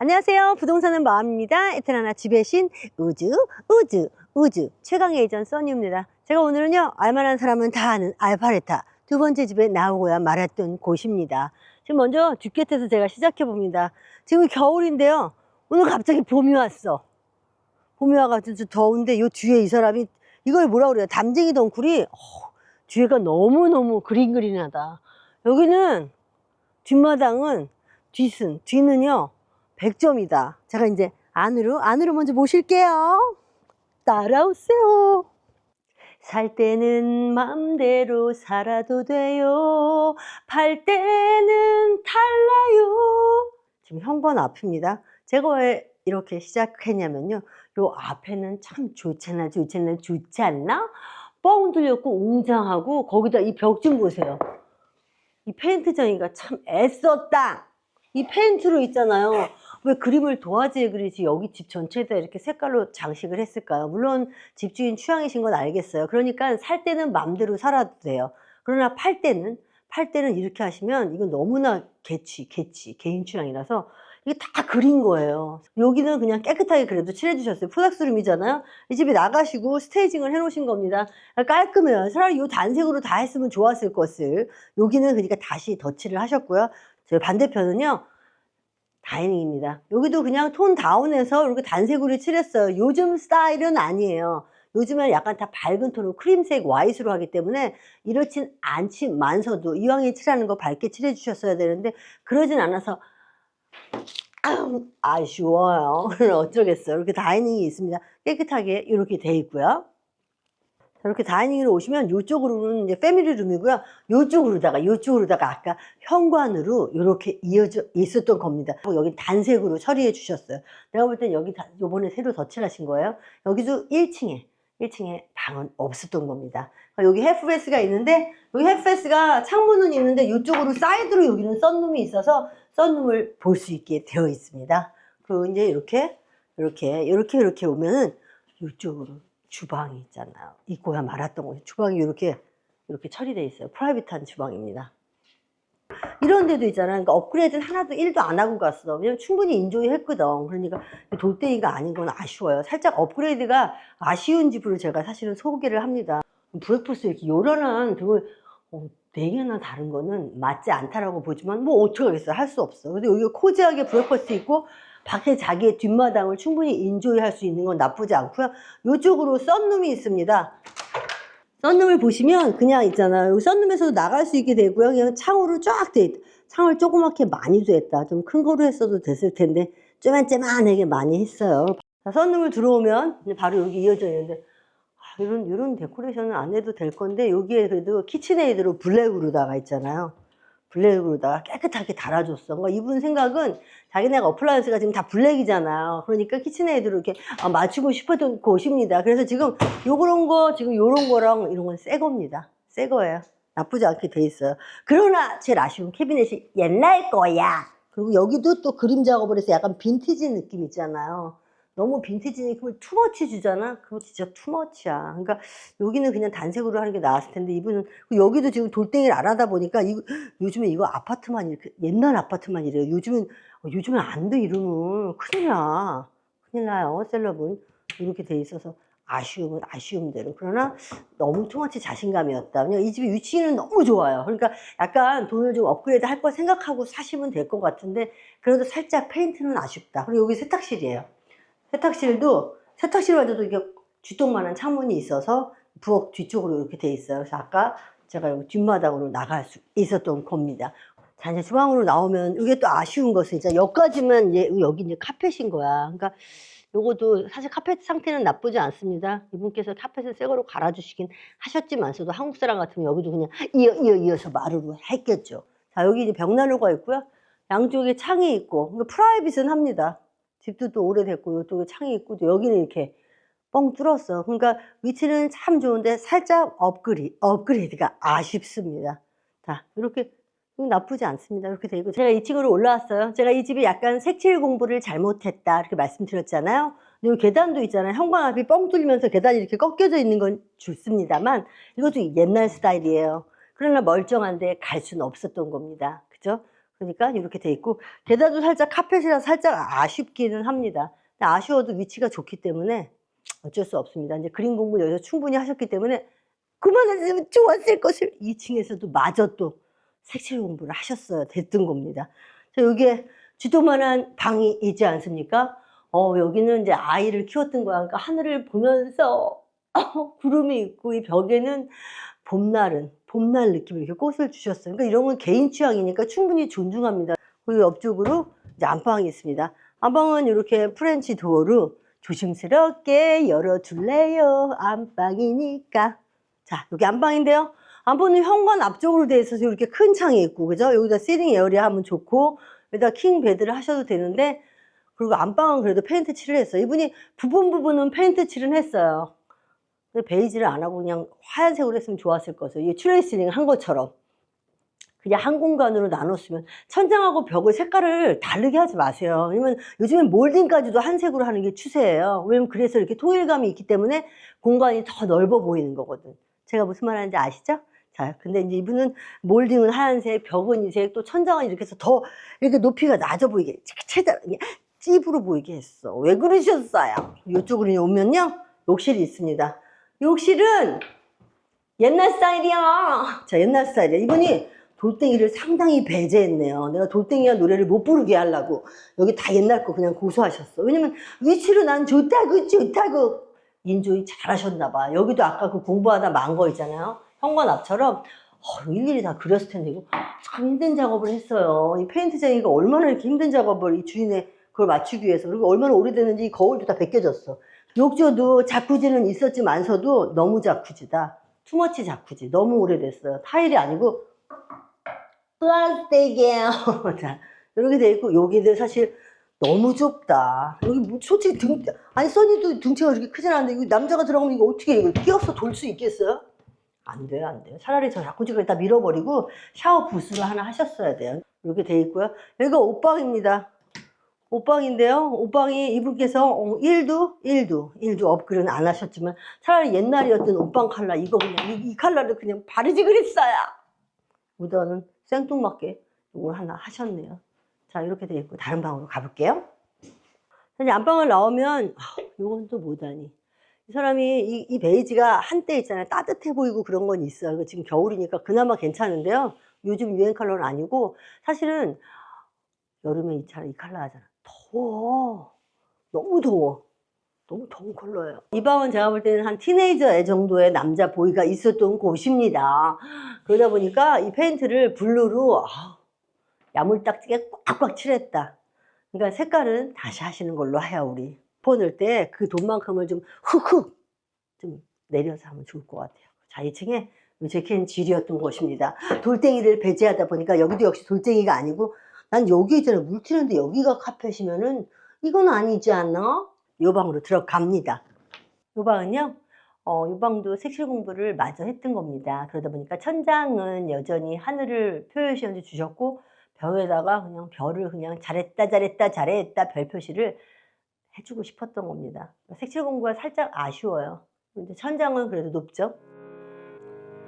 안녕하세요. 부동산은 마음입니다. 에트라나 지배신 우주, 우주, 우주 최강 에이전 써니입니다. 제가 오늘은요, 알만한 사람은 다 아는 알파레타 두 번째 집에 나오고야 말았던 곳입니다. 지금 먼저 듀켓에서 제가 시작해 봅니다. 지금 겨울인데요. 오늘 갑자기 봄이 왔어. 봄이 와가지고 좀 더운데 요 뒤에 이 사람이 이걸 뭐라 그래요? 담쟁이 덩쿨이 어, 뒤에가 너무너무 그린그린하다. 여기는 뒷마당은 뒤순, 뒤는요 100점이다. 제가 이제 안으로 안으로 먼저 모실게요. 따라오세요. 살 때는 맘대로 살아도 돼요. 팔 때는 달라요. 지금 현관 앞입니다. 제가 왜 이렇게 시작했냐면요. 요 앞에는 참 좋잖아, 좋잖아, 좋지 않나? 뻥 뚫렸고 웅장하고 거기다 이 벽 좀 보세요. 이 페인트장이가 참 애썼다. 이 페인트로 있잖아요. 왜 그림을 도화지에 그리지 여기 집 전체에다 이렇게 색깔로 장식을 했을까요? 물론 집주인 취향이신 건 알겠어요. 그러니까 살 때는 맘대로 살아도 돼요. 그러나 팔 때는 팔 때는 이렇게 하시면 이건 너무나 개취, 개취, 개인 취향이라서 이게 다 그린 거예요. 여기는 그냥 깨끗하게 그래도 칠해주셨어요. 플렉스룸이잖아요. 이 집에 나가시고 스테이징을 해놓으신 겁니다. 깔끔해요. 차라리 이 단색으로 다 했으면 좋았을 것을. 여기는 그러니까 다시 덧칠을 하셨고요. 저 반대편은요. 다이닝입니다. 여기도 그냥 톤 다운해서 이렇게 단색으로 칠했어요. 요즘 스타일은 아니에요. 요즘은 약간 다 밝은 톤으로 크림색 와이트로 하기 때문에 이렇진 않지만서도 이왕에 칠하는 거 밝게 칠해 주셨어야 되는데 그러진 않아서 아쉬워요. 어쩌겠어요. 이렇게 다이닝이 있습니다. 깨끗하게 이렇게 돼 있고요. 자, 이렇게 다이닝으로 오시면 이쪽으로는 이제 패밀리 룸이고요. 이쪽으로다가 이쪽으로다가 아까 현관으로 이렇게 이어져 있었던 겁니다. 여기 단색으로 처리해 주셨어요. 내가 볼 땐 여기 다, 요번에 새로 덧칠하신 거예요. 여기도 1층에 1층에 방은 없었던 겁니다. 여기 헤프베스가 있는데 여기 헤프베스가 창문은 있는데 이쪽으로 사이드로 여기는 썬룸이 있어서 썬룸을 볼 수 있게 되어 있습니다. 그리고 이제 이렇게 이렇게 이렇게 이렇게 오면은 이쪽으로 주방이 있잖아요. 있고야 말았던 곳이 주방이 이렇게 이렇게 처리되어 있어요. 프라이빗한 주방입니다. 이런 데도 있잖아요. 그러니까 업그레이드는 하나도 1도 안 하고 갔어. 왜냐면 충분히 인조이 했거든. 그러니까 돌덩이가 아닌 건 아쉬워요. 살짝 업그레이드가 아쉬운 집으로 제가 사실은 소개를 합니다. 브렉퍼스 이렇게 요란한 등을 어, 네 개나 다른 거는 맞지 않다라고 보지만 뭐 어떻게 하겠어요. 할수 없어. 근데 여기 코지하게 브렉퍼스 있고 밖에 자기의 뒷마당을 충분히 인조이 할 수 있는 건 나쁘지 않고요. 이쪽으로 썬룸이 있습니다. 썬룸을 보시면 그냥 있잖아요. 썬룸에서도 나갈 수 있게 되고요. 그냥 창으로 쫙 돼 있다. 창을 조그맣게 많이 됐다. 좀 큰 거로 했어도 됐을 텐데 쪼만쪼만하게 많이 했어요. 자, 썬룸을 들어오면 바로 여기 이어져 있는데 아, 이런 이런 데코레이션은 안 해도 될 건데 여기에 그래도 키친에이드로 블랙으로다가 있잖아요. 블랙으로다가 깨끗하게 달아줬어. 그러니까 이분 생각은 자기네가 어플라이언스가 지금 다 블랙이잖아요. 그러니까 키친에이드로 이렇게 아, 맞추고 싶었던 곳입니다. 그래서 지금 요런 거, 지금 요런 거랑 이런 건 새 겁니다. 새 거예요. 나쁘지 않게 돼 있어요. 그러나 제일 아쉬운 캐비넷이 옛날 거야. 그리고 여기도 또 그림 작업을 해서 약간 빈티지 느낌 있잖아요. 너무 빈티지 느낌을 투머치 주잖아? 그거 진짜 투머치야. 그러니까 여기는 그냥 단색으로 하는 게 나았을 텐데 이분은 여기도 지금 돌덩이를 안 하다 보니까 이, 요즘에 이거 아파트만 이렇게 옛날 아파트만 이래요. 요즘은 어, 요즘은 안 돼 이러면 큰일 나. 큰일 나요. 셀럽은 이렇게 돼 있어서 아쉬움은 아쉬움대로. 그러나 너무 투머치 자신감이었다. 그냥 이 집의 위치는 너무 좋아요. 그러니까 약간 돈을 좀 업그레이드 할 거 생각하고 사시면 될 것 같은데 그래도 살짝 페인트는 아쉽다. 그리고 여기 세탁실이에요. 세탁실도 세탁실마저도 이게 쥐똥만한 창문이 있어서 부엌 뒤쪽으로 이렇게 돼 있어요. 그래서 아까 제가 여기 뒷마당으로 나갈 수 있었던 겁니다. 자, 이제 주방으로 나오면 이게 또 아쉬운 것은 이제 여기까지만 이제 여기 이제 카펫인 거야. 그러니까 요것도 사실 카펫 상태는 나쁘지 않습니다. 이분께서 카펫을 새 거로 갈아주시긴 하셨지만서도 한국 사람 같으면 여기도 그냥 이어 이어 이어서 마루로 했겠죠. 자, 여기 이제 벽난로가 있고요. 양쪽에 창이 있고 그러니까 프라이빗은 합니다. 집도 또 오래됐고 이쪽에 창이 있고 또 여기는 이렇게 뻥 뚫었어. 그러니까 위치는 참 좋은데 살짝 업그레이, 업그레이드가 아쉽습니다. 자, 이렇게 나쁘지 않습니다. 이렇게 되고 제가 2층으로 올라왔어요. 제가 이 집이 약간 색칠 공부를 잘못했다 이렇게 말씀드렸잖아요. 여기 계단도 있잖아요. 현관 앞이 뻥 뚫리면서 계단이 이렇게 꺾여져 있는 건 좋습니다만 이것도 옛날 스타일이에요. 그러나 멀쩡한데 갈 수는 없었던 겁니다. 그죠? 그러니까 이렇게 돼 있고 게다도 살짝 카펫이라 살짝 아쉽기는 합니다. 아쉬워도 위치가 좋기 때문에 어쩔 수 없습니다. 이제 그림 공부 여기서 충분히 하셨기 때문에 그만했으면 좋았을 것을 2층에서도 마저 또 색칠 공부를 하셨어야 됐던 겁니다. 자, 여기에 지도만한 방이 있지 않습니까? 어, 여기는 이제 아이를 키웠던 거야. 그러니까 하늘을 보면서 어, 구름이 있고 이 벽에는 봄날은 봄날 느낌을 이렇게 꽃을 주셨어요. 그러니까 이런 건 개인 취향이니까 충분히 존중합니다. 그리고 옆쪽으로 이제 안방이 있습니다. 안방은 이렇게 프렌치 도어로 조심스럽게 열어둘래요. 안방이니까. 자, 여기 안방인데요. 안방은 현관 앞쪽으로 되어 있어서 이렇게 큰 창이 있고, 그죠? 여기다 시링 에어리아 하면 좋고, 여기다 킹 베드를 하셔도 되는데, 그리고 안방은 그래도 페인트 칠을 했어요. 이분이 부분 부분은 페인트 칠은 했어요. 근데 베이지를 안 하고 그냥 하얀색으로 했으면 좋았을 것을. 이게 트레이스링 한 것처럼. 그냥 한 공간으로 나눴으면 천장하고 벽을 색깔을 다르게 하지 마세요. 왜냐면 요즘엔 몰딩까지도 한색으로 하는 게 추세예요. 왜냐면 그래서 이렇게 통일감이 있기 때문에 공간이 더 넓어 보이는 거거든. 제가 무슨 말 하는지 아시죠? 자, 근데 이제 이분은 몰딩은 하얀색, 벽은 이색, 또 천장은 이렇게 해서 더 이렇게 높이가 낮아 보이게, 최대한 찝으로 보이게 했어. 왜 그러셨어요? 이쪽으로 오면요, 욕실이 있습니다. 욕실은 옛날 스타일이야. 자, 옛날 스타일이야. 이분이 돌덩이를 상당히 배제했네요. 내가 돌덩이와 노래를 못 부르게 하려고 여기 다 옛날 거 그냥 고소하셨어. 왜냐면 위치로 난 좋다고 좋다고 인조이 잘하셨나 봐. 여기도 아까 그 공부하다 만거 있잖아요. 현관 앞처럼 어, 일일이 다 그렸을 텐데 이거 참 힘든 작업을 했어요. 이 페인트쟁이가 얼마나 이렇게 힘든 작업을 이 주인의 그걸 맞추기 위해서 그리고 얼마나 오래됐는지 이 거울도 다 벗겨졌어. 욕조도 자쿠지는 있었지만서도 너무 자쿠지다. 투머치 자쿠지. 너무 오래됐어요. 타일이 아니고 플라스틱이에요. 자, 이렇게 돼 있고 여기들 사실 너무 좁다. 여기 뭐 솔직히 등 아니 써니도 등치가 그렇게 크진 않은데 이거 남자가 들어가면 이거 어떻게 이거 끼어서 돌 수 있겠어요? 안 돼요, 안 돼요. 차라리 저 자꾸지를 다 밀어버리고 샤워 부스를 하나 하셨어야 돼요. 이렇게 돼 있고요. 여기가 옷방입니다. 옷방인데요. 옷방이 이분께서 어, 1도, 1도, 1도 업그레이드는 안 하셨지만 차라리 옛날이었던 옷방 칼라 이거 그냥 이, 이 칼라를 그냥 바르지 그랬어요. 우선은 생뚱맞게 이걸 하나 하셨네요. 자, 이렇게 돼 있고 다른 방으로 가볼게요. 이제 안방을 나오면 아, 이건 또 뭐다니. 이 사람이 이, 이 베이지가 한때 있잖아요. 따뜻해 보이고 그런 건 있어요. 이거 지금 겨울이니까 그나마 괜찮은데요. 요즘 유행 컬러는 아니고 사실은 여름에 이, 차- 이 컬러 하잖아. 더워. 너무 더워. 너무 더운 컬러예요. 이 방은 제가 볼 때는 한 티네이저 애 정도의 남자 보이가 있었던 곳입니다. 그러다 보니까 이 페인트를 블루로 아, 야물딱지게 꽉꽉 칠했다. 그러니까 색깔은 다시 하시는 걸로 해요, 우리. 폰을 때 그 돈만큼을 좀 흑흑 좀 내려서 하면 좋을 것 같아요. 자, 2층에 제캔 질이었던 곳입니다. 돌덩이를 배제하다 보니까 여기도 역시 돌덩이가 아니고 난 여기 있잖아. 물 튀는데 여기가 카펫이면은 이건 아니지 않나? 요 방으로 들어갑니다. 요 방은요, 어, 요 방도 색칠 공부를 마저 했던 겁니다. 그러다 보니까 천장은 여전히 하늘을 표시연주 주셨고, 벽에다가 그냥 별을 그냥 잘했다, 잘했다, 잘했다 별 표시를 해주고 싶었던 겁니다. 색칠 공부가 살짝 아쉬워요. 근데 천장은 그래도 높죠?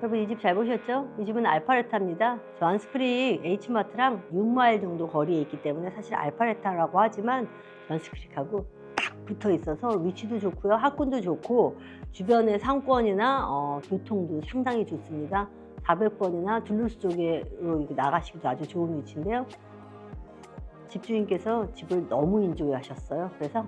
여러분 이 집 잘 보셨죠? 이 집은 알파레타입니다. 저 안스크릭 H마트랑 6마일 정도 거리에 있기 때문에 사실 알파레타라고 하지만 전스크릭하고 딱 붙어 있어서 위치도 좋고요. 학군도 좋고 주변의 상권이나 어, 교통도 상당히 좋습니다. 400번이나 둘루스 쪽으로 나가시기도 아주 좋은 위치인데요. 집주인께서 집을 너무 인조해 하셨어요. 그래서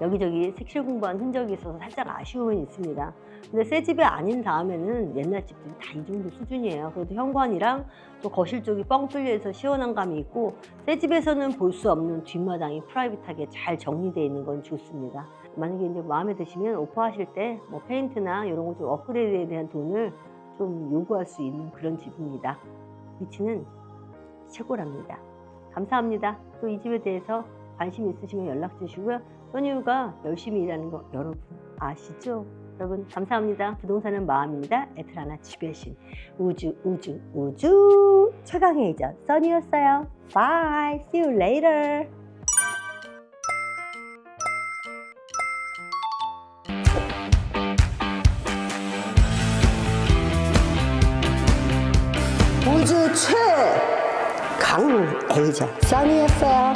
여기저기 색칠 공부한 흔적이 있어서 살짝 아쉬움은 있습니다. 근데 새 집이 아닌 다음에는 옛날 집들이 다 이 정도 수준이에요. 그래도 현관이랑 또 거실 쪽이 뻥 뚫려 있어 시원한 감이 있고 새 집에서는 볼 수 없는 뒷마당이 프라이빗하게 잘 정리되어 있는 건 좋습니다. 만약에 이제 마음에 드시면 오퍼하실 때 뭐 페인트나 이런 거 좀 업그레이드에 대한 돈을 좀 요구할 수 있는 그런 집입니다. 위치는 최고랍니다. 감사합니다. 또 이 집에 대해서 관심 있으시면 연락 주시고요. 써니우가 열심히 일하는 거 여러분 아시죠? 여러분 감사합니다. 부동산은 마음입니다. 에트라나 집의 신 우주 우주 우주 최강의 이전 써니였어요. Bye. See you later. 우주 최 최강 에이전 써니였어요.